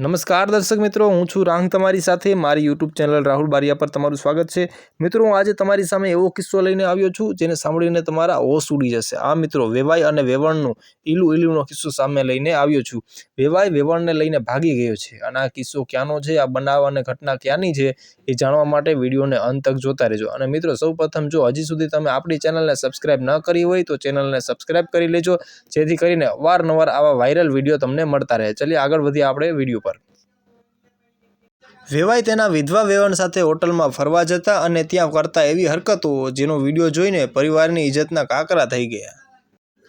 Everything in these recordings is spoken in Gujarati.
નમસ્કાર દર્શક મિત્રો, હું છું રાંગ તમારી સાથે. મારી યુટ્યુબ ચેનલ રાહુલ બારિયા પર તમારું સ્વાગત છે. મિત્રો, હું આજે તમારી સામે એવો કિસ્સો લઈને આવ્યો છું, જેને સાંભળીને તમારા હોશ ઉડી જશે. આ મિત્રો વેવાય અને વેવણનું ઈલું ઈલુંનો કિસ્સો સામે લઈને આવ્યો છું. વેવાય વેવણને લઈને ભાગી ગયો છે. અને આ કિસ્સો ક્યાંનો છે, આ બનાવ અને ઘટના ક્યાંની છે, એ જાણવા માટે વિડીયોને અંત તક જોતા રહેજો. અને મિત્રો, સૌપ્રથમ જો હજી સુધી તમે આપણી ચેનલને સબસ્ક્રાઈબ ન કરી હોય, તો ચેનલને સબસ્ક્રાઈબ કરી લેજો. જેથી કરીને અવારનવાર આવા વાયરલ વીડિયો તમને મળતા રહે. ચલીએ આગળ વધીએ આપણે વીડિયો પર. વેવાય તેના વિધવા વેવન સાથે હોટલમાં ફરવા જતા અને ત્યાં કરતા એવી હરકતો જેનો વીડિયો જોઈને પરિવારની ઇજ્જતના કાકરા થઈ ગયા.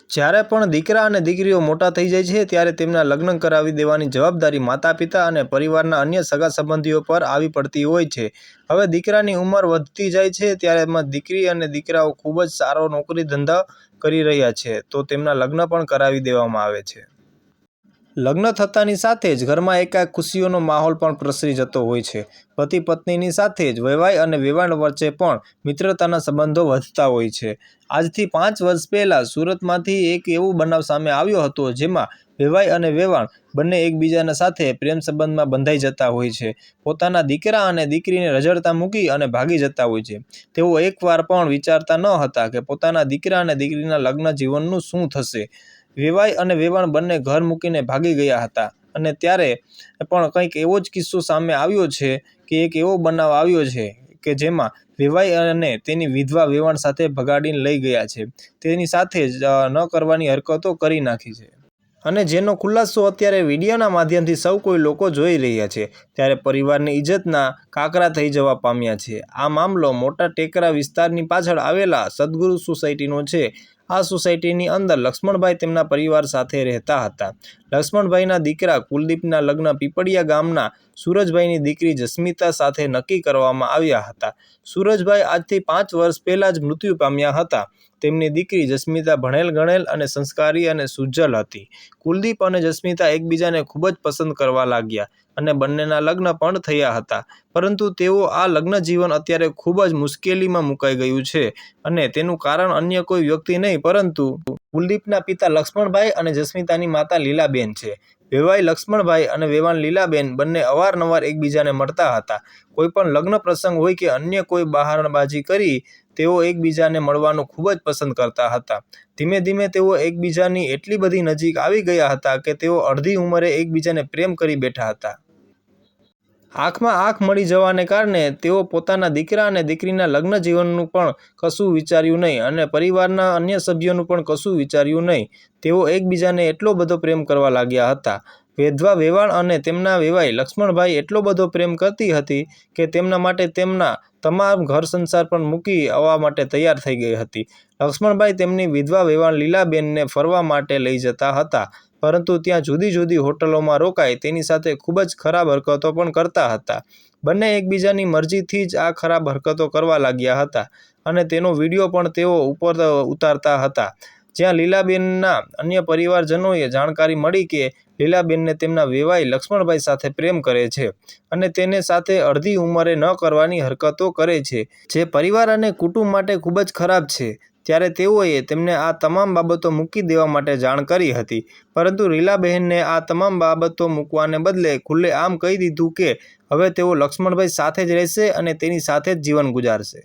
જ્યારે પણ દીકરા અને દીકરીઓ મોટા થઈ જાય છે, ત્યારે તેમના લગ્ન કરાવી દેવાની જવાબદારી માતા પિતા અને પરિવારના અન્ય સગા સંબંધીઓ પર આવી પડતી હોય છે. હવે દીકરાની ઉંમર વધતી જાય છે ત્યારે એમાં દીકરી અને દીકરાઓ ખૂબ જ સારો નોકરી ધંધા કરી રહ્યા છે, તો તેમના લગ્ન પણ કરાવી દેવામાં આવે છે. લગ્ન થતાની સાથે જ ઘરમાં એકાએક ખુશીઓનો માહોલ પણ પ્રસરી જતો હોય છે. પતિ પત્નીની સાથે જ વહેવાય અને વેવાણ વચ્ચે પણ મિત્રતાના સંબંધો વધતા હોય છે. આજથી પાંચ વર્ષ પહેલાં સુરતમાંથી એક એવો બનાવ સામે આવ્યો હતો જેમાં વેવાય અને વેવાણ બંને એકબીજાના સાથે પ્રેમ સંબંધમાં બંધાઈ જતા હોય છે. પોતાના દીકરા અને દીકરીને રજડતા મૂકી અને ભાગી જતા હોય છે. તેઓ એકવાર પણ વિચારતા ન હતા કે પોતાના દીકરા અને દીકરીના લગ્ન જીવનનું શું થશે. વેવાય અને વેવાણ બંને ઘર મૂકીને ભાગી ગયા હતા. અને ત્યારે પણ કંઈક એવો જ કિસ્સો સામે આવ્યો છે કે એક એવો બનાવ આવ્યો છે કે જેમાં વેવાઈ અને તેની વિધવા વેવાણ સાથે ભગાડીને લઈ ગયા છે. તેની સાથે જ ન કરવાની હરકતો કરી નાખી છે. અને જેનો ખુલાસો અત્યારે વિડીયોના માધ્યમથી સૌ કોઈ લોકો જોઈ રહ્યા છે, ત્યારે પરિવારની ઇજ્જતના કાકરા થઈ જવા પામ્યા છે. આ મામલો મોટા ટેકરા વિસ્તારની પાછળ આવેલા સદગુરુ સોસાયટીનો છે. આ સોસાયટીની અંદર લક્ષ્મણભાઈ તેમના પરિવાર સાથે રહેતા હતા. લક્ષ્મણભાઈના દીકરા કુલદીપના લગ્ન પીપળિયા ગામના સૂરજભાઈની દીકરી જસ્મિતા સાથે નક્કી કરવામાં આવ્યા હતા. સૂરજભાઈ આજથી પાંચ વર્ષ પહેલાં જ મૃત્યુ પામ્યા હતા. તેમની દીકરી જસ્મિતા ભણેલ ગણેલ અને સંસ્કારી અને સુજ્જલ હતી. કુલદીપ અને જસ્મિતા એકબીજાને ખૂબ જ પસંદ કરવા લાગ્યા. અને બંનેના લગ્ન પણ થયા હતા. પરંતુ તેઓ આ લગ્ન જીવન અત્યારે ખૂબ જ મુશ્કેલીમાં મુકાઈ ગયું છે અને તેનું કારણ અન્ય કોઈ વ્યક્તિ નહીં, પરંતુ કુલદીપના પિતા લક્ષ્મણભાઈ અને જસ્મિતાની માતા લીલાબેન છે. વેવાઈ લક્ષ્મણભાઈ અને વેવાન લીલાબેન બંને અવારનવાર એકબીજાને મળતા હતા. કોઈ પણ લગ્ન પ્રસંગ હોય કે અન્ય કોઈ બહારણબાજી કરી, તેઓ એકબીજાને મળવાનું ખૂબ જ પસંદ કરતા હતા. ધીમે ધીમે તેઓ એકબીજાની એટલી બધી નજીક આવી ગયા હતા કે તેઓ અડધી ઉંમરે એકબીજાને પ્રેમ કરી બેઠા હતા. આંખમાં આંખ મળી જવાને કારણે તેઓ પોતાના દીકરા અને દીકરીના લગ્ન જીવનનું પણ કશું વિચાર્યું નહીં અને પરિવારના અન્ય સભ્યોનું પણ કશું વિચાર્યું નહીં. તેઓ એકબીજાને એટલો બધો પ્રેમ કરવા લાગ્યા હતા. વેધવા વેવાણ અને તેમના વેવાઈ લક્ષ્મણભાઈ એટલો બધો પ્રેમ કરતી હતી કે તેમના માટે તેમના તમામ ઘર સંસાર પણ મૂકી આવવા માટે તૈયાર થઈ ગઈ હતી. લક્ષ્મણભાઈ તેમની વિધવા વેવાણ લીલાબેનને ફરવા માટે લઈ જતા હતા. પરંતુ ત્યાં જુદી જુદી હોટલોમાં રોકાય તેની સાથે ખૂબ જ ખરાબ હરકતો પણ કરતા હતા. બંને એકબીજાની મરજીથી જ આ ખરાબ હરકતો કરવા લાગ્યા હતા અને તેનો વીડિયો પણ તેઓ ઉપર ઉતારતા હતા. જ્યાં લીલાબેનના અન્ય પરિવારજનોએ જાણકારી મળી કે લીલાબેનને તેમના વેવાઈ લક્ષ્મણભાઈ સાથે પ્રેમ કરે છે અને તેને સાથે અડધી ઉંમરે ન કરવાની હરકતો કરે છે. જે પરિવાર અને કુટુંબ માટે ખૂબ જ ખરાબ છે. ત્યારે તેઓએ તેમને આ તમામ બાબતો મૂકી દેવા માટે જાણ કરી હતી. પરંતુ રીલાબહેનને આ તમામ બાબતો મૂકવાને બદલે ખુલ્લે આમ કહી દીધું કે હવે તેઓ લક્ષ્મણભાઈ સાથે જ રહેશે અને તેની સાથે જ જીવન ગુજારશે.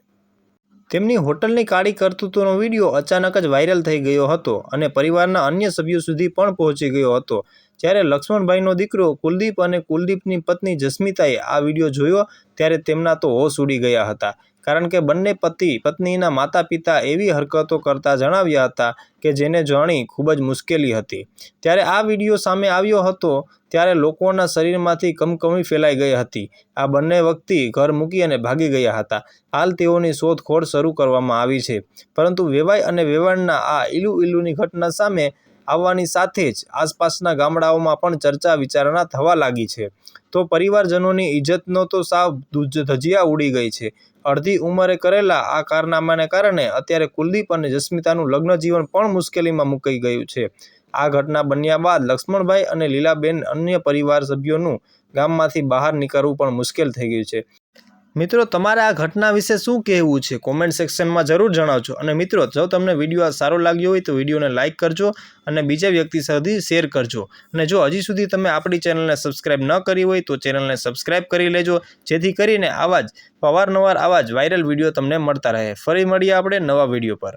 તેમની હોટલની કાળી કરતૂતોનો વીડિયો અચાનક જ વાયરલ થઈ ગયો હતો અને પરિવારના અન્ય સભ્યો સુધી પણ પહોંચી ગયો હતો. જ્યારે લક્ષ્મણભાઈનો દીકરો કુલદીપ અને કુલદીપની પત્ની જસ્મિતાએ આ વીડિયો જોયો, ત્યારે તેમના તો હોશ ઉડી ગયા હતા. કારણ કે બંને પતિ પત્નીના માતા પિતા એવી હરકતો કરતા જણાવ્યા હતા કે જેને જાણી ખૂબ જ મુશ્કેલી હતી. ત્યારે આ વીડિયો સામે આવ્યો હતો ત્યારે લોકોના શરીરમાંથી કમકમી ફેલાઈ ગઈ હતી. આ બંને વ્યક્તિ ઘર મૂકી અને ભાગી ગયા હતા. હાલ તેઓની શોધખોળ શરૂ કરવામાં આવી છે. પરંતુ વેવાય અને વેવાણના આ ઈલુ ઈલુની ઘટના સામે આવવાની સાથે જ આસપાસના ગામડાઓમાં પણ ચર્ચા વિચારણા થવા લાગી છે. તો પરિવારજનોની ઇજ્જતનો તો સાવ ધજિયા ઉડી ગઈ છે. અડધી ઉંમરે કરેલા આ કારનામાને કારણે અત્યારે કુલદીપ અને જસ્મિતાનું લગ્ન જીવન પણ મુશ્કેલીમાં મુકાઈ ગયું છે. આ ઘટના બન્યા બાદ લક્ષ્મણભાઈ અને લીલાબેન અન્ય પરિવાર સભ્યોનું ગામમાંથી બહાર નીકળવું પણ મુશ્કેલ થઈ ગયું છે. મિત્રો, તમારે આ ઘટના વિશે શું કહેવું છે? કોમેન્ટ સેક્શનમાં જરૂર જણાવજો. અને મિત્રો, જો તમને વીડિયો સારો લાગ્યો હોય તો વિડીયોને લાઇક કરજો અને બીજા વ્યક્તિ સુધી શેર કરજો. અને જો હજી સુધી તમે આપણી ચેનલને સબસ્ક્રાઇબ ન કરી હોય તો ચેનલને સબસ્ક્રાઇબ કરી લેજો, જેથી કરીને આવા જ અવારનવાર આવા જ વાયરલ વીડિયો તમને મળતા રહે. ફરી મળીએ આપણે નવા વીડિયો પર.